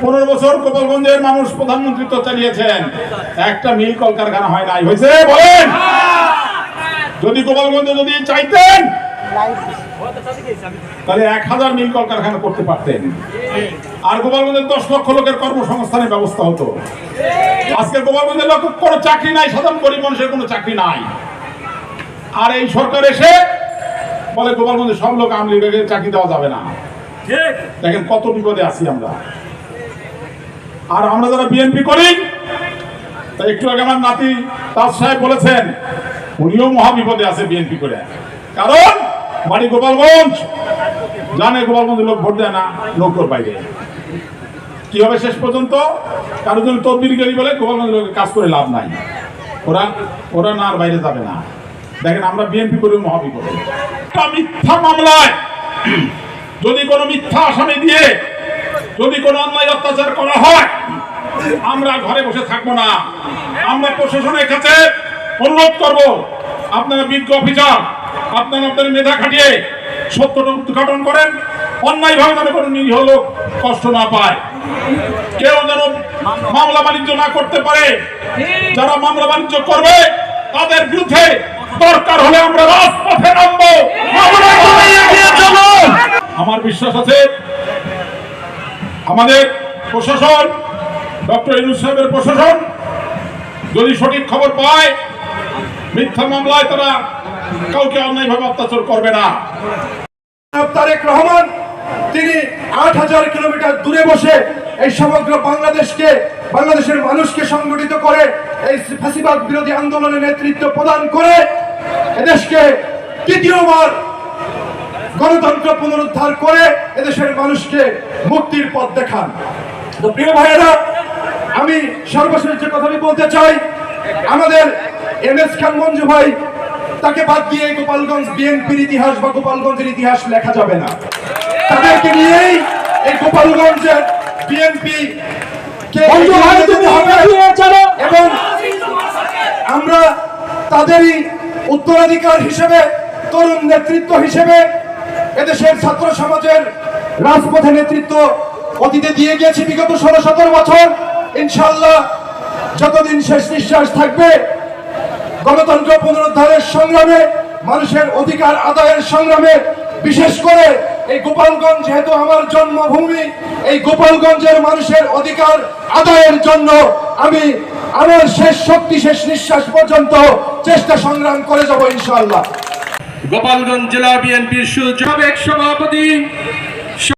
পনেরো বছর গোপালগঞ্জের মানুষ প্রধানমন্ত্রিত্ব চালিয়েছেন। একটা মিল কলকারখানা হয় নাই। হয়েছে? বলেন। যদি গোপালগঞ্জে যদি চাইতেন, তাহলে এক হাজার মিল কলকারখানা করতে পারতেন। আর গোপালগঞ্জের দশ লক্ষ লোকের কর্মসংস্থানের ব্যবস্থা হতো। আজকে গোপালগঞ্জের লোক কোনো চাকরি নাই। সাধারণ গরিব মানুষের কোনো চাকরি নাই। আর এই সরকার এসে বলে গোপালগঞ্জে সব লোক আমলি চাকরি দেওয়া যাবে না। দেখেন কত বিপদে আছি আমরা। আর আমরা যারা বিএনপি করি তা একটু আগে আমার নাতি তাজ সাহেব বলেছেন উনিও মহা বিপদে আছে বিএনপি করে। কারণ বাড়ি গোপালগঞ্জ জানে গোপালগঞ্জের লোক ভোট দেয় না নৌকোর বাইরে। কি হবে শেষ পর্যন্ত? কারও যদি তদবির গেলি বলে গোপালগঞ্জের লোকের কাজ করে লাভ নাই। ওরা ওরা না আর বাইরে যাবে না। দেখেন, আমরা বিএনপি করি মহাবিপদে মিথ্যা মামলায় যদি কোনো মিথ্যা আসামি দিয়ে যদি কোনো অন্যায় অত্যাচার করা হয়, আমরা ঘরে বসে থাকব না। আমরা প্রশাসনের কাছে অনুরোধ করব, আপনারা বিজ্ঞ অফিসার, আপনারা আপনাদের মেধা খাটিয়ে সত্যটা উদ্ঘাটন করেন। অন্যায় ভাবে যেন কোনো নিরীহ লোক কষ্ট না পায়। কেউ যেন মামলা বাণিজ্য না করতে পারে। যারা মামলা বাণিজ্য করবে, তাদের বিরুদ্ধে দরকার হলে আমরা রাজপথে নামবো। আমার বিশ্বাস আছে, আমাদের প্রশাসন, ডক্টর ইনুস সাহেবের প্রশাসন যদি সঠিক খবর পায়, মিথ্যা মামলায় তারা কাউকে অন্যায়ভাবে অত্যাচার করবে না তারেক রহমান, তিনি আট হাজার কিলোমিটার দূরে বসে এই সমগ্র বাংলাদেশকে, বাংলাদেশের মানুষকে সংগঠিত করে এই ফাঁসিবাদ বিরোধী আন্দোলনের নেতৃত্ব প্রদান করে এদেশকে তৃতীয়বার গণতন্ত্র পুনরুদ্ধার করে এদেশের মানুষকে মুক্তির পথ দেখান। তো প্রিয় ভাইয়েরা আমি সর্বশেষ যে কথাটি বলতে চাই আমাদের এম এস খান মঞ্জু ভাই তাকে বাদ দিয়ে গোপালগঞ্জ বিএনপির ইতিহাস বা গোপালগঞ্জের ইতিহাস লেখা যাবে না। তাদেরকে নিয়েই এই গোপালগঞ্জের বিএনপি কে উত্তরাধিকার হিসেবে, তরুণ নেতৃত্ব হিসেবে এদেশের ছাত্র সমাজের রাজপথে নেতৃত্ব অতীতে দিয়ে গিয়েছি বিগত ষোলো সতেরো বছর। ইনশাল্লাহ যতদিন শেষ নিঃশ্বাস থাকবে, গণতন্ত্র পুনরুদ্ধারের সংগ্রামে, মানুষের অধিকার আদায়ের সংগ্রামে, বিশেষ করে এই গোপালগঞ্জ যেহেতু আমার জন্মভূমি, এই গোপালগঞ্জের মানুষের অধিকার আদায়ের জন্য আমি আমার শেষ শক্তি, শেষ নিঃশ্বাস পর্যন্ত চেষ্টা সংগ্রাম করে যাব ইনশাল্লাহ গোপালগঞ্জ জেলা বিএনপির সুযোগ সভাপতি